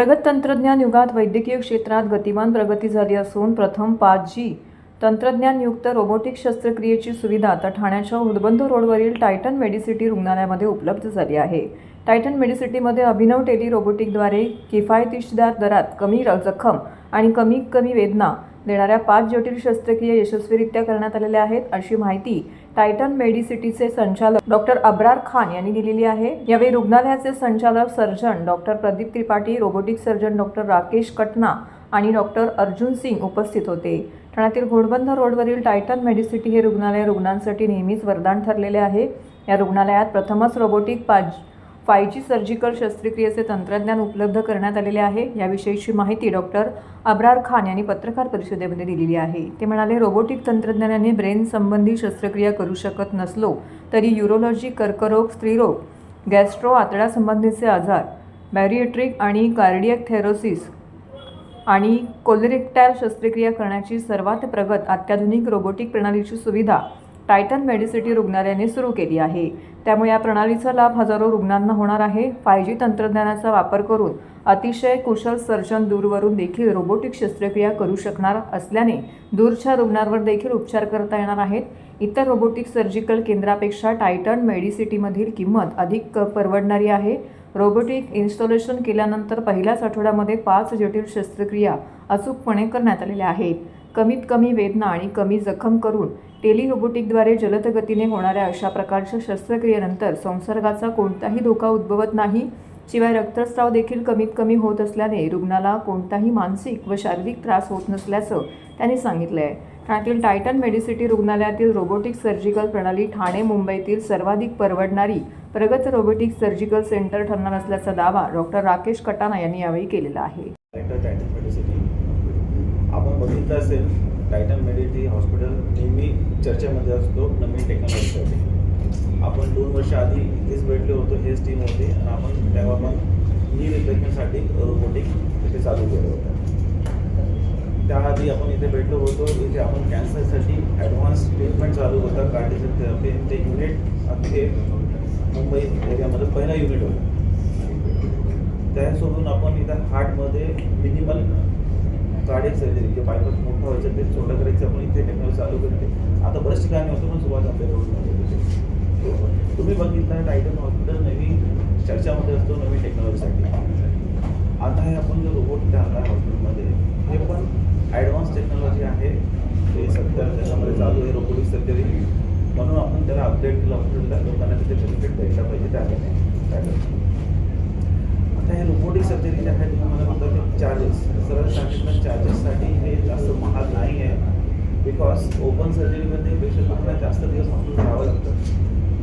प्रगत तंत्रज्ञान युगात वैद्यकीय क्षेत्रात गतिमान प्रगती झाली असून प्रथम पाच जी तंत्रज्ञानयुक्त रोबोटिक शस्त्रक्रियेची सुविधा आता ठाण्याच्या उदबंध रोडवरील टायटन मेडिसिटी रुग्णालयामध्ये उपलब्ध झाली आहे. टायटन मेडिसिटीमध्ये अभिनव टेली रोबोटिकद्वारे किफायतशीर दरात कमी र- जखम आणि कमी कमी वेदना देणाऱ्या पाच जटिल शस्त्रक्रिया यशस्वीरित्या करण्यात आलेल्या आहेत अशी माहिती टायटन मेडिसिटीचे संचालक डॉक्टर अब्रार खान यांनी दिलेली आहे. यावेळी रुग्णालयाचे संचालक surgeon doctor Pradeep Tripathi robotic surgeon doctor Rakesh Katna आणि डॉक्टर अर्जुन सिंग उपस्थित होते. ठाण्यातील घोडबंद रोडवरील टायटन मेडिसिटी हे रुग्णालय रुग्णांसाठी नेहमीच वरदान ठरलेले आहे. या रुग्णालयात प्रथमच रोबोटिक पाच फाय जी सर्जिकल शस्त्रक्रियेचे तंत्रज्ञान उपलब्ध करण्यात आलेले आहे. याविषयीची माहिती डॉक्टर अब्रार खान यांनी पत्रकार परिषदेमध्ये दिलेली आहे. ते म्हणाले रोबोटिक तंत्रज्ञानाने ब्रेन संबंधी शस्त्रक्रिया करू शकत नसलो तरी युरोलॉजी कर्करोग स्त्रीरोग गॅस्ट्रो आतड्यासंबंधीचे आजार बॅरिएट्रिक आणि कार्डियक थेरोसिस आणि कोलेरिक्टॅल शस्त्रक्रिया करण्याची सर्वात प्रगत अत्याधुनिक रोबोटिक प्रणालीची सुविधा टायटन मेडिसिटी रुग्णालयाने सुरू केली आहे. त्यामुळे या प्रणालीचा लाभ हजारो रुग्णांना होणार आहे. फाय जी तंत्रज्ञानाचा वापर करून अतिशय कुशल सर्जन दूरवरून देखील रोबोटिक शस्त्रक्रिया करू शकणार असल्याने दूरच्या रुग्णांवर देखील उपचार करता येणार आहेत. इतर रोबोटिक सर्जिकल केंद्रापेक्षा टायटन मेडिसिटीमधील किंमत अधिक परवडणारी आहे. रोबोटिक इन्स्टॉलेशन केल्यानंतर पहिल्याच आठवड्यामध्ये पाच जटिल शस्त्रक्रिया अचूकपणे करण्यात आलेल्या आहेत. कमीत कमी वेदना आणि कमी जखम करून टेलिरोबोटिकद्वारे जलदगतीने होणाऱ्या अशा प्रकारच्या शस्त्रक्रियेनंतर संसर्गाचा कोणताही धोका उद्भवत नाही. शिवाय रक्तस्राव देखील कमीत कमी होत असल्याने रुग्णाला कोणताही मानसिक व शारीरिक त्रास होत नसल्याचं त्यांनी सांगितलं आहे ठाण्यातील टायटन मेडिसिटी रुग्णालयातील रोबोटिक सर्जिकल प्रणाली ठाणे मुंबईतील सर्वाधिक परवडणारी प्रगत रोबोटिक सर्जिकल सेंटर ठरणार असल्याचा दावा डॉक्टर राकेश कटाना यांनी यावेळी केलेला आहे. आपण बघितलं असेल टायटन मेडिटी हॉस्पिटल चर्चेमध्ये असतो नवीन टेक्नॉलॉजीसाठी आपण दोन वर्ष आधी इथेच भेटलो होतो हेच टीम होते आणि आपण तेव्हा पण नी रिप्लेसमेंटसाठी रोबोटिक इथे चालू केलं होतं. त्याआधी आपण इथे भेटलो होतो इथे आपण कॅन्सरसाठी ॲडव्हान्स ट्रीटमेंट चालू होता कार्डियक थेरपी ते युनिट अख्खे मुंबई एरियामध्ये पहिला युनिट होता. त्यासोबत आपण इथं हार्टमध्ये कार्डिक सर्जरी जे बायपास मोठं व्हायचं ते छोटं करायचं आपण इथे टेक्नॉलॉजी चालू करते. आता बरेच ठिकाणी होतं पण सुरुवात आपल्या रोडमध्ये. तुम्ही बघितलं टायटन हॉस्पिटल नवीन चर्चामध्ये असतो नवीन टेक्नॉलॉजीसाठी आता हे आपण जो रोबोट इथे हॉस्पिटलमध्ये हे पण ॲडव्हान्स टेक्नॉलॉजी आहे. ते सध्या त्याच्यामध्ये चालू आहे रोबोटिक सर्जरी म्हणून आपण त्याला अपडेट केलं हॉस्पिटलला लोकांना तिथे बेनिफिट द्यायला पाहिजे त्याने आता हे रोबोटिक सर्जरी जे आहे तुम्ही मला चार्जेस सरळ सांगितलं चार्जेससाठी हे जास्त महाग नाही आहे. बिकॉज़ ओपन सर्जरीमध्ये पेशंट लोकांना जास्त दिवस हॉस्पिटल राहावं लागतं.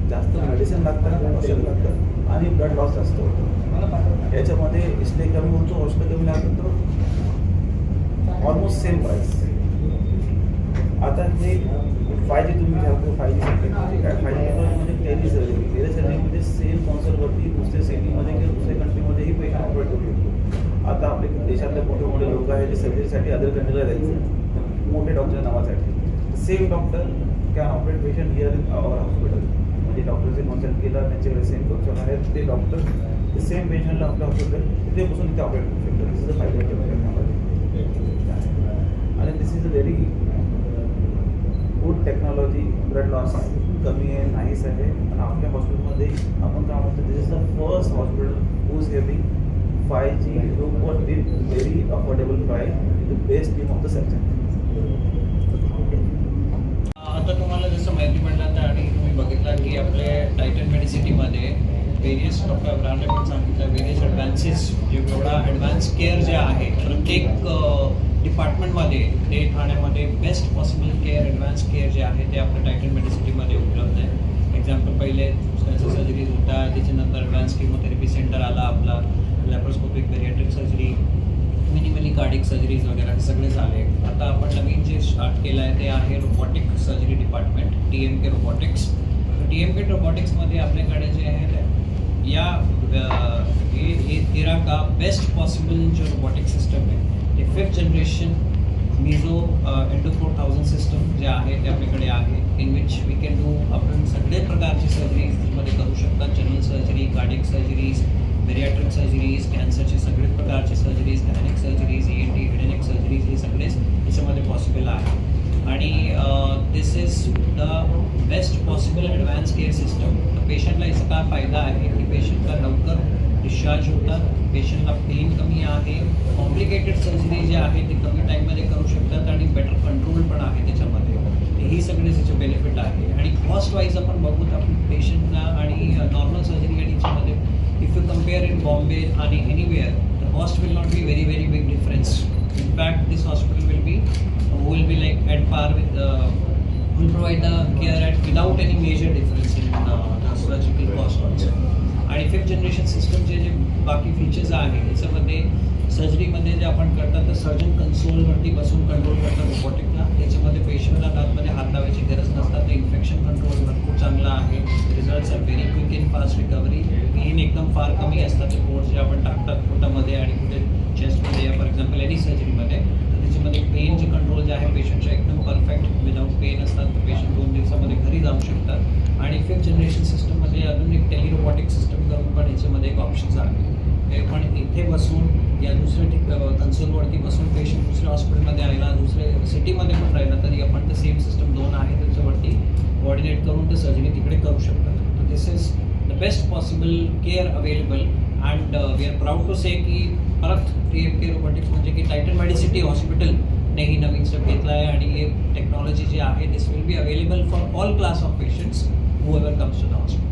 जास्त मेडिसिन लागतं, औषध लागतं आणि ब्लड लॉस जास्त होतो. याच्यामध्ये स्टे कमी होतो, औषध कमी लागतं तर ऑलमोस्ट सेम प्राईस आता हे फाय जी तुम्ही घ्या फाय जी काय फाय जी म्हणजे टेली सर्जरी टेली सर्जरी म्हणजे सेम कॉन्सर्टवरती दुसऱ्या सिटीमध्ये किंवा दुसऱ्या कंट्रीमध्येही पेशंट ऑपरेट करू शकतो आता आपले देशातले मोठे मोठे लोक आहेत, जे सर्जरीसाठी अदर कंट्रीला जायचं. मोठे डॉक्टर नावासाठी. Same doctor can operate patient here in our hospital म्हणजे डॉक्टरचे कन्सल्ट केला त्यांच्याकडे सेम कन्सल्ट आहेत, ते डॉक्टर ते सेम पेशंटला आपल्या हॉस्पिटल तिथे बसून इथे ऑपरेट करू शकतो दिस इज़ अ फ़ायदा आणि this is a very good technology blood loss कमी आहे, नाहीच आहे. आणि आपल्या हॉस्पिटलमध्ये आपण काय म्हणतो this is the first hospital who's having five G was with very affordable price, the best team of the section. आता तुम्हाला जसं माहिती पडलं तर आणि तुम्ही बघितलं की आपले टायटन मेडिसिटीमध्ये वेरियस डॉक्टर अब्राहमने पण सांगितलं व्हेरियस ॲडव्हान्सेस जे एवढा ॲडव्हान्स केअर जे आहे प्रत्येक डिपार्टमेंटमध्ये ते ठाण्यामध्ये best possible care advance care जे आहे ते आपल्या टायटन मेडिसिटीमध्ये उपलब्ध आहे. एक्झाम्पल पहिले सर्जरीज होता त्याच्यानंतर ॲडव्हान्स किमोथेरपी सेंटर आला आपला. Laparoscopic bariatric surgery minimally cardiac surgeries वगैरे हे सगळे झाले. आता आपण नवीन जे स्टार्ट केलं आहे, ते आहे robotic surgery department T M K robotics T M K रोबोटिक्समध्ये आपल्याकडे जे आहे, या हे तेरा का बेस्ट पॉसिबल जो रोबोटिक सिस्टम आहे, ते fifth generation Misso into four thousand system जे आहे, ते आपल्याकडे आहे in which we can do आपण सगळे प्रकारचे सर्जरीज त्यामध्ये करू शकतात general surgery cardiac surgeries bariatric surgeries कॅन्सरचे सगळे प्रकारचे surgeries gynaec surgeries E N T हिडेनिक surgeries हे सगळेच याच्यामध्ये पॉसिबल आहे. आणि this is the best possible advance care system पेशंटला याचा काय फायदा आहे की पेशंटला लवकर डिस्चार्ज होतात. पेशंटला पेन कमी आहे. कॉम्प्लिकेटेड सर्जरी जे आहे ते कमी टाईममध्ये करू शकतात आणि बेटर कंट्रोल पण आहे त्याच्यामध्ये. ही सगळे त्याचे बेनिफिट आहे. आणि कॉस्ट वाईज आपण बघू तर पेशंटला आणि नॉर्मल सर्जरी आणि याच्यामध्ये if you compare in Bombay आणि anywhere the cost will very, be very very big difference in fact this hospital will be will be like at par with will provide the care at without any major difference in uh, the surgical cost also. आणि fifth generation सिस्टमचे जे बाकी features आहे याच्यामध्ये सर्जरीमध्ये जे आपण करतात तर सर्जन कन्सोलवरती बसून कंट्रोल करतात रोबोटिकला त्याच्यामध्ये पेशंटला दातमध्ये हात लावायची गरज नसतात ते इन्फेक्शन चांगला आहे. Results are very quick in fast recovery pain एकदम फार कमी असतात. ते पोर्ट जे आपण टाकतात पोटामध्ये आणि कुठे चेस्टमध्ये या फॉर एक्झाम्पल एनी सर्जरीमध्ये तर त्याच्यामध्ये पेन जे कंट्रोल जे आहे पेशंटच्या एकदम परफेक्ट विदाऊट पेन असतात तर पेशंट दोन दिवसामध्ये घरी जाऊ शकतात. आणि फिफ्थ जनरेशन सिस्टममध्ये अजून एक टेलिरोबॉटिक सिस्टम करून पण याच्यामध्ये एक ऑप्शन्स आहे हे पण इथे बसून या दुसऱ्या ठिक कन्सोलवरती बसून पेशंट दुसऱ्या हॉस्पिटलमध्ये राहिला दुसऱ्या सिटीमध्ये पण राहिला तरी आपण ते सेम सिस्टम दोन आहे त्याच्यावरती. कोऑर्डिनेट करून ते सर्जरी तिकडे करू शकतात. तर this is the best possible care available and we are proud to say की परत टी एम के रोबोटिक्स म्हणजे की टायटन मेडिसिटी हॉस्पिटलने ही नवीन स्टेप घेतला आहे आणि हे टेक्नॉलॉजी जी आहे this will be available for all class of patients whoever comes to the hospital